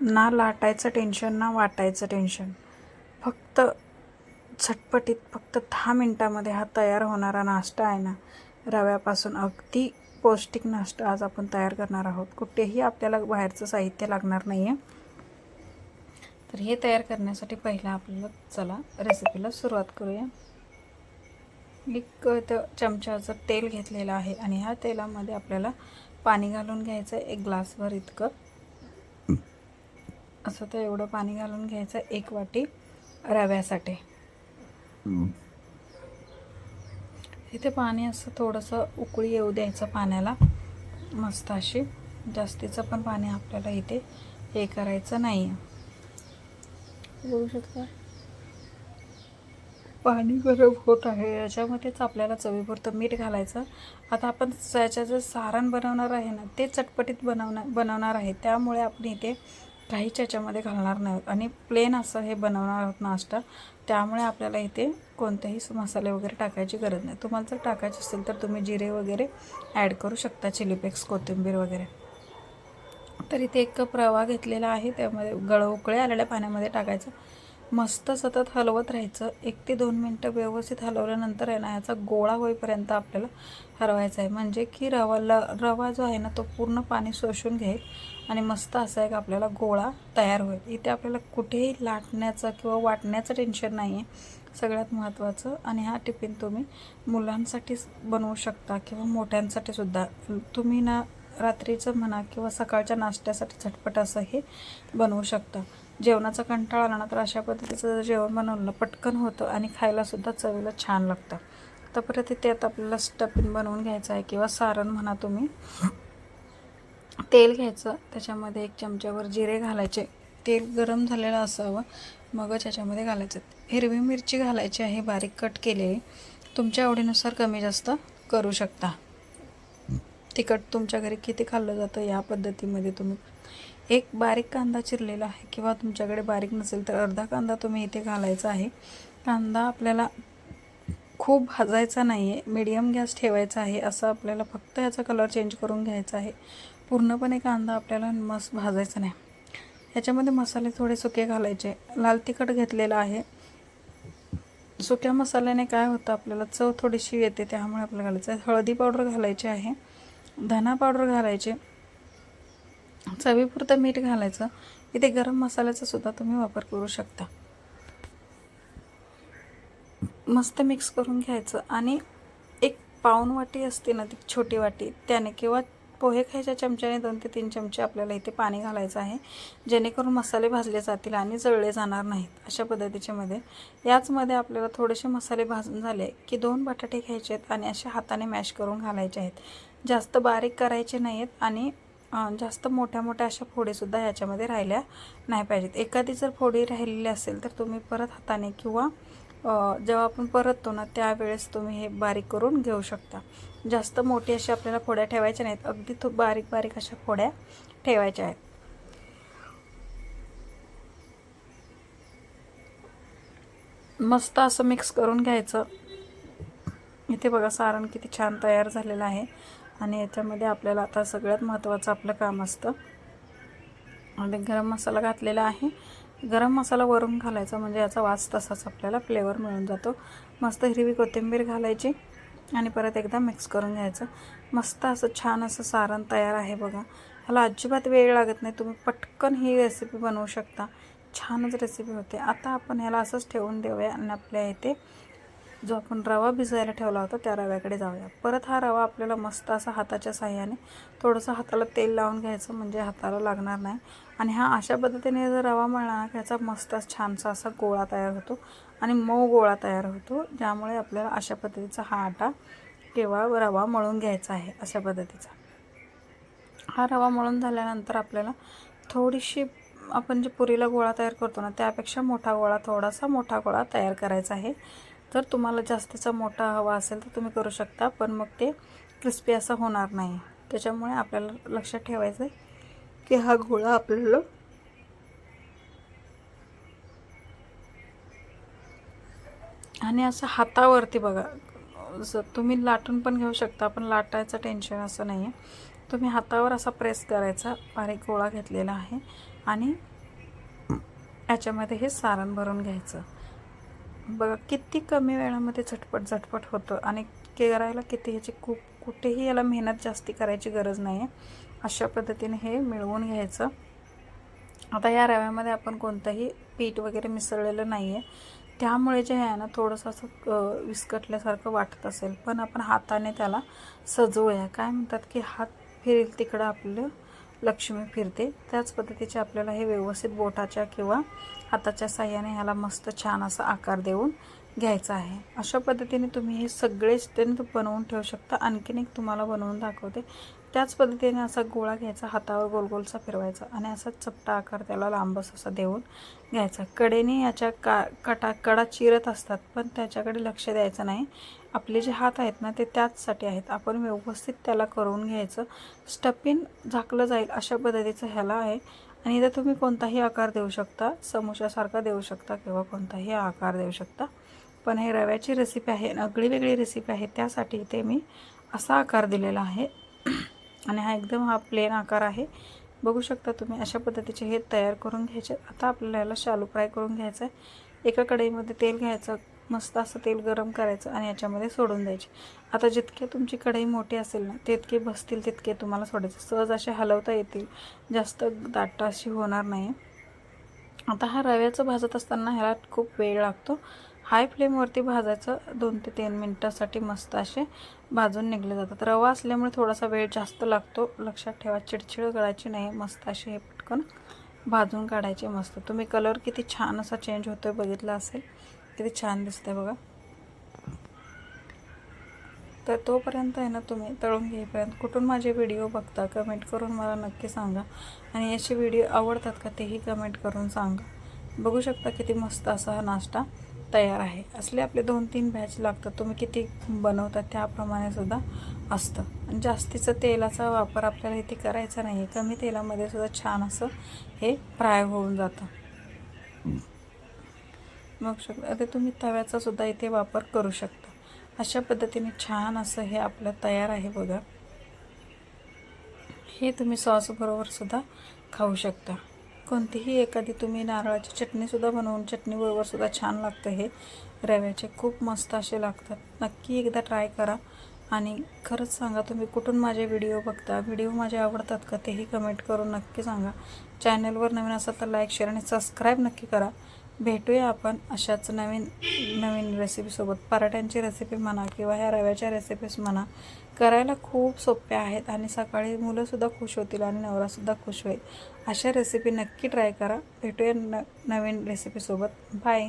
ना लाटायचं टेन्शन ना वाटायचं टेन्शन फक्त झटपटीत फक्त दहा मिनटामध्ये हा तयार होणारा नाश्ता आहे ना रव्यापासून अगदी पौष्टिक नाश्ता आज आपण तयार करणार आहोत. कुठेही आपल्याला बाहेरचं साहित्य लागणार नाही आहे तर हे तयार करण्यासाठी पहिला आपल्याला चला रेसिपीला सुरुवात करूया. एक त चमच्याचं तेल घेतलेलं आहे आणि ह्या तेलामध्ये आपल्याला पाणी घालून घ्यायचं आहे. एक ग्लासभर इतकं. असं तर एवढं पाणी घालून घ्यायचं एक वाटी रव्यासाठी. इथे पाणी असं थोडंसं उकळी येऊ द्यायचं पाण्याला. मस्त अशी. जास्तीचं पण पाणी आपल्याला इथे हे करायचं नाही आहे बघू शकता. पाणी गरम होत आहे. याच्यामध्येच आपल्याला चवीपुरतं मीठ घालायचं. आता आपण याचं जे सारण बनवणार आहे ना ते चटपटीत बनवणार बनवणार आहे. त्यामुळे आपण इथे काहीच याच्यामध्ये घालणार नाही आणि प्लेन असं हे बनवणार आहोत नाश्ता त्यामुळे आपल्याला इथे कोणतेही मसाले वगैरे टाकायची गरज नाही. तुम्हाला जर टाकायचे असेल तर तुम्ही जिरे वगैरे ॲड करू शकता चिलीपेक्स कोथिंबीर वगैरे. तर इथे एक कप रवा घेतलेला आहे त्यामध्ये गळ उकळे आलेल्या पाण्यामध्ये टाकायचं. मस्त सतत हलवत राहायचं. एक ते दोन मिनटं व्यवस्थित हलवल्यानंतर आहे ना याचा गोळा होईपर्यंत आपल्याला हलवायचा आहे. म्हणजे की रवा ल रवा जो आहे ना तो पूर्ण पाणी शोषून घेईल. आणि मस्त असा एक आपल्याला गोळा तयार होईल. इथे आपल्याला कुठेही लाटण्याचं किंवा वाटण्याचं टेन्शन नाही आहे सगळ्यात महत्त्वाचं आणि हा टिफिन तुम्ही मुलांसाठीच बनवू शकता किंवा मोठ्यांसाठी सुद्धा. तुम्ही ना रात्रीचं म्हणा किंवा सकाळच्या नाश्त्यासाठी झटपट असं हे बनवू शकता. जेवणाचा कंटाळा आला ना तर अशा पद्धतीचं जर जेवण बनवलं पटकन होतं आणि खायलासुद्धा चवीला छान लागतं. तर परत इथे आता आपल्याला स्टफिन बनवून घ्यायचं आहे किंवा सारण म्हणा तुम्ही. तेल घ्यायचं त्याच्यामध्ये एक चमच्यावर जिरे घालायचे. तेल गरम झालेलं असावं मगच याच्यामध्ये घालायचं. हिरवी मिरची घालायची आहे बारीक कट केलेली. तुमच्या आवडीनुसार कमी जास्त करू शकता. तिखट तुमच्या घरी किती खाल्लं जातं या पद्धतीमध्ये तुम्ही. एक बारीक कांदा चिरलेला आहे किंवा तुमच्याकडे बारीक नसेल तर अर्धा कांदा तुम्ही इथे घालायचा आहे. कांदा आपल्याला खूप भाजायचा नाही आहे मिडियम गॅस ठेवायचा आहे असं आपल्याला फक्त याचा कलर चेंज करून घ्यायचा आहे. पूर्णपणे कांदा आपल्याला मस्त भाजायचा नाही. ह्याच्यामध्ये मसाले थोडे सुके घालायचे. लाल तिखट घेतलेलं आहे. सुक्या मसाल्याने काय होतं आपल्याला चव थोडीशी येते त्यामुळे आपल्याला घालायचं आहे. हळदी पावडर घालायची आहे. धना पावडर घालायचे. चवीपुरतं मीठ घालायचं. इथे गरम मसाल्याचा सुद्धा तुम्ही वापर करू शकता. मस्त मिक्स करून घ्यायचं. आणि एक पाऊन वाटी असते ना ती छोटी वाटी त्याने किंवा पोहे खायच्या चमच्याने दोन ते तीन चमचे आपल्याला इथे पाणी घालायचं आहे. जेणेकरून मसाले भाजले जातील आणि जळले जाणार नाहीत अशा पद्धतीच्यामध्ये याचमध्ये आपल्याला थोडेसे मसाले भाजून झाले की दोन बटाटे घ्यायचे आहेत आणि असे हाताने मॅश करून घालायचे आहेत. जास्त बारीक करायचे नाही आहेत आणि जास्त मोठ्या मोठ्या अशा फोडीसुद्धा ह्याच्यामध्ये राहिल्या नाही पाहिजेत. एखादी जर फोडी राहिलेली असेल तर तुम्ही परत हाताने किंवा जेव्हा आपण परततो ना त्यावेळेस तुम्ही हे बारीक करून घेऊ शकता. जास्त मोठी अशी आपल्याला फोड्या ठेवायच्या नाहीत. अगदी खूप बारीक बारीक अशा फोड्या ठेवायच्या आहेत. मस्त असं मिक्स करून घ्यायचं. इथे बघा सारण किती छान तयार झालेलं आहे. आणि याच्यामध्ये आपल्याला आता सगळ्यात महत्त्वाचं आपलं काम असतं. आणि गरम मसाला घातलेला आहे. गरम मसाला वरून घालायचा म्हणजे याचा वास तसाच आपल्याला फ्लेवर मिळून जातो. मस्त हिरवी कोथिंबीर घालायची आणि परत एकदा मिक्स करून घ्यायचं. मस्त असं छान असं सारण तयार आहे बघा. ह्याला अजिबात वेळ लागत नाही तुम्ही पटकन ही रेसिपी बनवू शकता. छानच रेसिपी होते. आता आपण ह्याला असंच ठेवून देऊया आणि आपल्या इथे जो आपण रवा भिजायला ठेवला होता त्या रव्याकडे जाऊया. परत हा रवा आपल्याला मस्त असा हाताच्या साह्याने थोडंसं हाताला तेल लावून घ्यायचं म्हणजे हाताला लागणार नाही. आणि हा अशा पद्धतीने जर रवा मळला ना त्याचा मस्त छानसा असा गोळा तयार होतो आणि मऊ गोळा तयार होतो ज्यामुळे आपल्याला अशा पद्धतीचा हा आटा किंवा रवा मळून घ्यायचा आहे अशा पद्धतीचा. हा रवा मळून झाल्यानंतर आपल्याला थोडीशी आपण जे पुरीला गोळा तयार करतो ना त्यापेक्षा मोठा गोळा थोडासा मोठा गोळा तयार करायचा आहे. जर तुम्हाला जास्तीचा मोठा हवा असेल तर तुम्ही करू शकता पण मग ते क्रिस्पी असं होणार नाही. त्याच्यामुळे आपल्याला लक्षात ठेवायचं आहे की हा गोळा आपल्याला आणि असं हातावरती बघा जर तुम्ही लाटून पण घेऊ शकता पण लाटायचं टेन्शन असं नाही आहे तुम्ही हातावर असा प्रेस करायचा बारीक गोळा घेतलेला आहे आणि याच्यामध्ये हे सारण भरून घ्यायचं. बघा किती कमी वेळामध्ये झटपट झटपट होतं. आणि करायला किती ह्याची खूप कुठेही याला मेहनत जास्ती करायची गरज नाही आहे अशा पद्धतीने हे मिळवून घ्यायचं. आता या रव्यामध्ये आपण कोणतंही पीठ वगैरे मिसळलेलं नाही आहे त्यामुळे जे आहे ना थोडंसं असं विस्कटल्यासारखं वाटत असेल. पण आपण हाताने त्याला सजवूया. काय म्हणतात की हात फिरेल तिकडं आपलं? लक्ष्मी फिरते. त्याच पद्धतीचे आपल्याला हे व्यवस्थित बोटाच्या किंवा हाताच्या साह्याने ह्याला मस्त छान असा आकार देऊन घ्यायचा आहे. अशा पद्धतीने तुम्ही हे सगळे ते बनवून ठेवू शकता. आणखीन एक तुम्हाला बनवून दाखवते. त्याच पद्धतीने असा गोळा घ्यायचा हातावर गोल गोलसा फिरवायचा आणि असा चपटा आकार त्याला लांबस असा देऊन घ्यायचा. कडेने याच्या का कटा कडा चिरत असतात पण त्याच्याकडे लक्ष द्यायचं नाही. आपले जे हात आहेत ना ते त्याचसाठी आहेत. आपण व्यवस्थित त्याला करून घ्यायचं. स्टपिन झाकलं जाईल अशा पद्धतीचं ह्याला आहे. आणि इथं तुम्ही कोणताही आकार देऊ शकता समोशासारखा देऊ शकता किंवा कोणताही आकार देऊ शकता. पण हे रव्याची रेसिपी आहे आणि अगळी वेगळी रेसिपी आहे. त्यासाठी इथे मी असा आकार दिलेला आहे. आणि हा एकदम हा प्लेन आकार आहे. बघू शकता तुम्ही अशा पद्धतीचे हे तयार करून घ्यायचे. आता आपल्याला याला शालू फ्राय करून घ्यायचं आहे एका कढईमध्ये तेल घ्यायचं मस्त असं तेल गरम करायचं आणि याच्यामध्ये सोडून द्यायचे. आता जितके तुमची कढई मोठी असेल ना तितके बसतील तितके तुम्हाला सोडायचे. सहज असे हलवता येतील. जास्त दाट अशी होणार नाही आता हा रव्याचं भाजत असताना ह्याला खूप वेळ लागतो. हाय फ्लेमवरती भाजायचं दोन ते तीन मिनटासाठी मस्त असे भाजून निघले जातात. रवा असल्यामुळे थोडासा वेळ जास्त लागतो. लक्षात ठेवा चिडचिड करायची नाही. मस्त असे हे पटकन भाजून काढायचे मस्त. तुम्ही कलर किती छान असा चेंज होतो आहे बघितला असेल किती छान दिसतंय बघा. तर तोपर्यंत आहे ना तुम्ही तळून घेईपर्यंत कुठून माझे व्हिडिओ बघता कमेंट करून मला नक्की सांगा. आणि याचे व्हिडिओ आवडतात का तेही कमेंट करून सांगा. बघू शकता किती मस्त असा हा नाश्ता. तयार आहे. असले आपले दोन तीन बॅच लागतात तुम्ही किती बनवतात त्याप्रमाणे सुद्धा असतं. आणि जास्तीचं तेलाचा वापर आपल्याला इथे करायचा नाही आहे कमी तेलामध्ये सुद्धा छान असं हे फ्राय होऊन जातं. मग शकता आता तुम्ही तव्याचा सुद्धा इथे वापर करू शकता. अशा पद्धतीने छान असं हे आपलं तयार आहे बघा. हे तुम्ही सॉसबरोबर सुद्धा खाऊ शकता. कोणतीही एखादी तुम्ही नारळाची चटणीसुद्धा बनवून चटणी बरोबरसुद्धा छान लागतं हे. रव्याचे खूप मस्त असे लागतात. नक्की एकदा ट्राय करा. आणि खरंच सांगा तुम्ही कुठून माझे व्हिडिओ बघता? व्हिडिओ माझे आवडतात का? तेही कमेंट करून नक्की सांगा. चॅनलवर नवीन असाल तर लाईक शेअर आणि सबस्क्राईब नक्की करा. भेटूया आपण अशाच नवीन नवीन रेसिपीसोबत पराठ्यांची रेसिपी म्हणा किंवा ह्या रव्याच्या रेसिपीज म्हणा करायला खूप सोप्या आहेत आणि सकाळी मुलंसुद्धा खुश होतील आणि नवरासुद्धा खुश होईल. अशा रेसिपी नक्की ट्राय करा. भेटूया न नवीन रेसिपीसोबत बाय